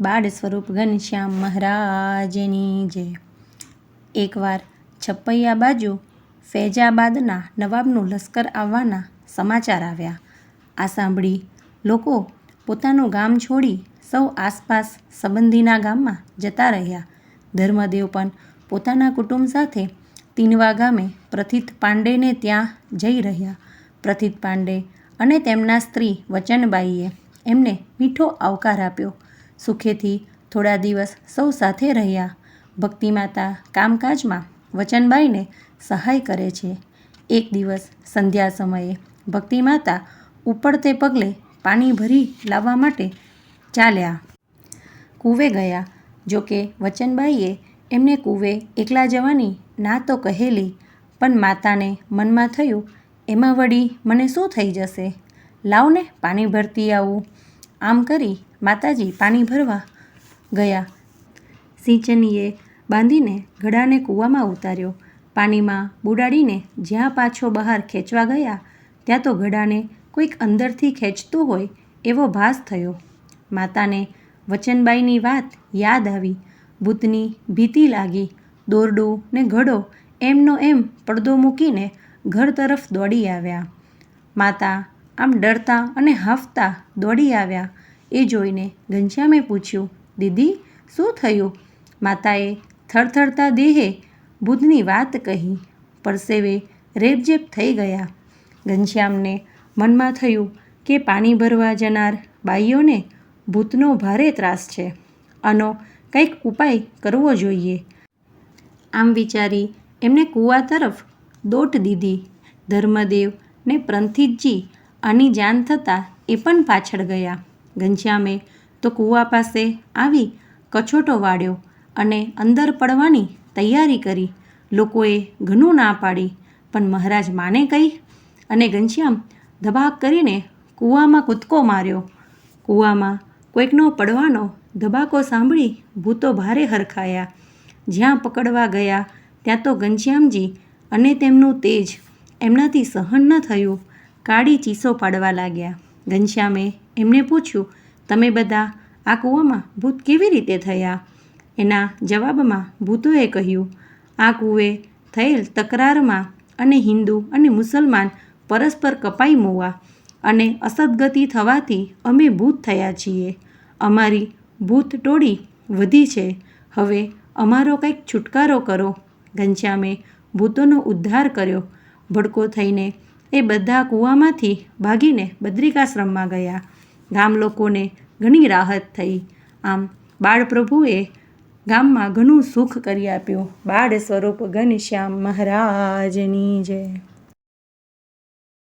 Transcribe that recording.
બાળ સ્વરૂપ ઘનશ્યામ મહારાજની જય. એકવાર છપૈયા બાજુ ફૈજાબાદના નવાબનું લશ્કર આવવાના સમાચાર આવ્યા. આ સાંભળી લોકો પોતાનું ગામ છોડી સૌ આસપાસ સંબંધીના ગામમાં જતા રહ્યા. ધર્મદેવ પણ પોતાના કુટુંબ સાથે તીનવા ગામે પ્રથિત પાંડેને ત્યાં જઈ રહ્યા. પ્રથિત પાંડે અને તેમના સ્ત્રી વચનબાઈએ એમને મીઠો આવકાર આપ્યો. સુખેથી થોડા દિવસ સૌ સાથે રહ્યા. ભક્તિમાતા કામકાજમાં વચનબાઈને સહાય કરે છે. એક દિવસ સંધ્યા સમયે ભક્તિમાતા ઉપડતે પગલે પાણી ભરી લાવવા માટે ચાલ્યા. કૂવે ગયા. જોકે વચનબાઈએ એમને કૂવે એકલા જવાની ના તો કહેલી, પણ માતાને મનમાં થયું, એમાં વળી મને શું થઈ જશે? લાવને પાણી ભરતી આવું. આમ કરી માતાજી પાણી ભરવા ગયા. સિંચનીએ બાંધીને ઘડાને કૂવામાં ઉતાર્યો. પાણીમાં બુડાડીને જ્યાં પાછો બહાર ખેંચવા ગયા, ત્યાં તો ઘડાને કોઈક અંદરથી ખેંચતું હોય એવો ભાસ થયો. માતાને વચનબાઈની વાત યાદ આવી. ભૂતની ભીતિ લાગી. દોરડું ને ઘડો એમનો એમ પડદો મૂકીને ઘર તરફ દોડી આવ્યા. માતા આમ ડરતા અને હાંફતા દોડી આવ્યા. એ જોઈને ઘનશ્યામે પૂછ્યું, દીદી, શું થયું માતાએ થરથરતા દેહે ભૂતની વાત કહી. પરસેવે રેબજેબ થઈ ગયા. ઘનશ્યામને મનમાં થયું કે પાણી ભરવા જનાર બાઈઓને ભૂતનો ભારે ત્રાસ છે. આનો કંઈક ઉપાય કરવો જોઈએ. આમ વિચારી એમને કૂવા તરફ દોટ દીધી. ધર્મદેવ ને પ્રંથિતજી આની જાણ થતાં એ પણ પાછળ ગયા. ઘનશ્યામે તો કૂવા પાસે આવી કછોટો વાળ્યો અને અંદર પડવાની તૈયારી કરી. લોકોએ ઘણું ના પાડી, પણ મહારાજ માને કહી અને ઘનશ્યામ ધબાક કરીને કૂવામાં કૂદકો માર્યો. કૂવામાં કોઈકનો પડવાનો ધબાકો સાંભળી ભૂતો ભારે હરખાયા. જ્યાં પકડવા ગયા ત્યાં તો ઘનશ્યામજી અને તેમનું તેજ એમનાથી સહન ન થયું. કાળી ચીસો પાડવા લાગ્યા. ઘનશ્યામે એમને પૂછ્યું, તમે બધા આ કૂવામાં ભૂત કેવી રીતે થયા? એના જવાબમાં ભૂતોએ કહ્યું, આ કૂવે થયેલ તકરારમાં અને હિન્દુ અને મુસલમાન પરસ્પર કપાઈ મોવા અને અસદગતિ થવાથી અમે ભૂત થયા છીએ. અમારી ભૂત ટોળી વધી છે. હવે અમારો કંઈક છુટકારો કરો. ઘનશ્યામે ભૂતોનો ઉદ્ધાર કર્યો. ભડકો થઈને એ બધા કૂવામાંથી ભાગીને બદ્રિકાશ્રમમાં ગયા. ગામ લોકોને ઘણી રાહત થઈ. આમ બાળપ્રભુએ ગામમાં ઘણું સુખ કરી આપ્યું. બાળ સ્વરૂપ ઘનશ્યામ મહારાજની જય.